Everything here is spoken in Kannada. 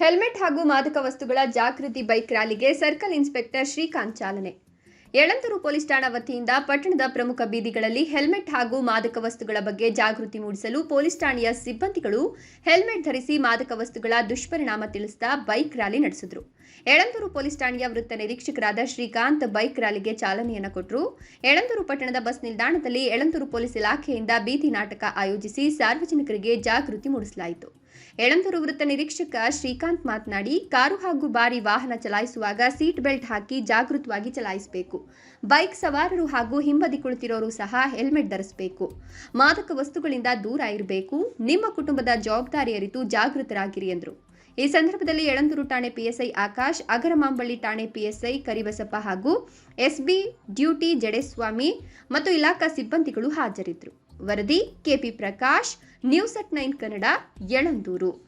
ಹೆಲ್ಮೆಟ್ ಹಾಗೂ ಮಾದಕ ವಸ್ತುಗಳ ಜಾಗೃತಿ ಬೈಕ್ ರ್ಯಾಲಿಗೆ ಸರ್ಕಲ್ ಇನ್ಸ್ಪೆಕ್ಟರ್ ಶ್ರೀಕಾಂತ್ ಚಾಲನೆ. ಯಳಂದೂರು ಪೊಲೀಸ್ ಠಾಣಾ ವತಿಯಿಂದ ಪಟ್ಟಣದ ಪ್ರಮುಖ ಬೀದಿಗಳಲ್ಲಿ ಹೆಲ್ಮೆಟ್ ಹಾಗೂ ಮಾದಕ ವಸ್ತುಗಳ ಬಗ್ಗೆ ಜಾಗೃತಿ ಮೂಡಿಸಲು ಪೊಲೀಸ್ ಠಾಣೆಯ ಸಿಬ್ಬಂದಿಗಳು ಹೆಲ್ಮೆಟ್ ಧರಿಸಿ ಮಾದಕ ವಸ್ತುಗಳ ದುಷ್ಪರಿಣಾಮ ತಿಳಿಸಿದ ಬೈಕ್ ರ್ಯಾಲಿ ನಡೆಸಿದ್ರು. ಯಳಂದೂರು ಪೊಲೀಸ್ ಠಾಣೆಯ ವೃತ್ತ ನಿರೀಕ್ಷಕರಾದ ಶ್ರೀಕಾಂತ್ ಬೈಕ್ ರ್ಯಾಲಿಗೆ ಚಾಲನೆಯನ್ನು ಕೊಟ್ಟರು ಯಳಂದೂರು ಪಟ್ಟಣದ ಬಸ್ ನಿಲ್ದಾಣದಲ್ಲಿ ಯಳಂದೂರು ಪೊಲೀಸ್ ಇಲಾಖೆಯಿಂದ ಬೀದಿ ನಾಟಕ ಆಯೋಜಿಸಿ ಸಾರ್ವಜನಿಕರಿಗೆ ಜಾಗೃತಿ ಮೂಡಿಸಲಾಯಿತು. ಯಳಂದೂರು ವೃತ್ತ ನಿರೀಕ್ಷಕ ಶ್ರೀಕಾಂತ್ ಮಾತನಾಡಿ, ಕಾರು ಹಾಗೂ ಬಾರಿ ವಾಹನ ಚಲಾಯಿಸುವಾಗ ಸೀಟ್ ಬೆಲ್ಟ್ ಹಾಕಿ ಜಾಗೃತವಾಗಿ ಚಲಾಯಿಸಬೇಕು. ಬೈಕ್ ಸವಾರರು ಹಾಗೂ ಹಿಂಬದಿ ಕುಳಿತಿರೋರು ಸಹ ಹೆಲ್ಮೆಟ್ ಧರಿಸಬೇಕು. ಮಾದಕ ವಸ್ತುಗಳಿಂದ ದೂರ ಇರಬೇಕು. ನಿಮ್ಮ ಕುಟುಂಬದ ಜವಾಬ್ದಾರಿ ಅರಿತು ಜಾಗೃತರಾಗಿರಿ, ಎಂದರು. ಈ ಸಂದರ್ಭದಲ್ಲಿ ಯಳಂದೂರು ಠಾಣೆ ಪಿಎಸ್ಐ ಆಕಾಶ್, ಅಗರಮಾಂಬಳ್ಳಿ ಠಾಣೆ ಪಿಎಸ್ಐ ಕರಿಬಸಪ್ಪ ಹಾಗೂ ಎಸ್ಬಿ ಡ್ಯೂಟಿ ಜಡೇಸ್ವಾಮಿ ಮತ್ತು ಇಲಾಖಾ ಸಿಬ್ಬಂದಿಗಳು ಹಾಜರಿದ್ದರು. ವರದಿ KP Prakash, news at nine Kannada Yelandur